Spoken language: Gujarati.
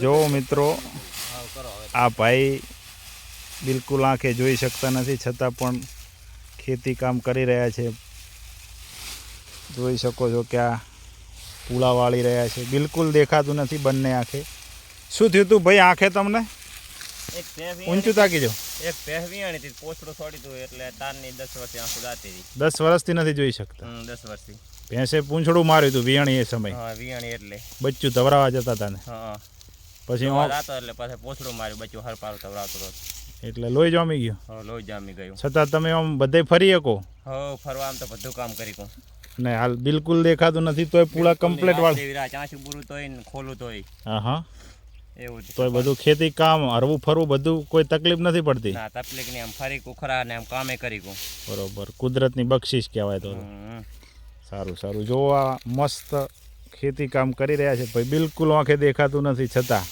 જો મિત્રો, આ ભાઈ બિલકુલ આંખે જોઈ શકતા નથી, છતાં પણ ખેતી કામ કરી રહ્યા છે. જોઈ શકો છો કે આ પૂળા વાળી રહ્યા છે. બિલકુલ દેખાતું નથી બંને આંખે. શું થયું તું ભાઈ, આંખે તમને? ઊંચું તાકી જો એક વિયાણી હતી પોછડું છોડી તું એટલે તારની દસ વર્ષથી આંખો જાતી હતી. દસ વર્ષથી નથી જોઈ શકતા. દસ વર્ષથી. ભેંસે પૂંછડું માર્યું હતું વિયાણી એ સમય. હા વિયાણી એટલે. બચ્ચું તવરાવા જતા હતા ને. હા પછી હું હતો એટલે પાછા પોછડું માર્યું બચ્ચું હરપારું તવરાવતો હતો એટલે લોહી જામી ગયું? લોહી જામી ગયું. છતાં તમે આમ બધે ફરી શકો? હવે ફરવા આમ તો બધું કામ કરી કું ને હાલ બિલકુલ દેખાતું નથી તોય પૂળા કમ્પ્લીટ વાળ. ચાંચું પૂરું તોય ખોલું તોય. હા હા. એવું. તોય બધું ખેતી કામ હરવું ફરવું બધું કોઈ તકલીફ નથી પડતી? ના તકલીફ નહીં. આમ ફરી કુખરા ને આમ કામે કરી કું બરોબર. કુદરતની બક્ષિસ કહેવાય તો. સારું સારું. જો આ મસ્ત ખેતી કામ કરી રહ્યા છે ભાઈ બિલકુલ આંખે દેખાતું નથી છતાં.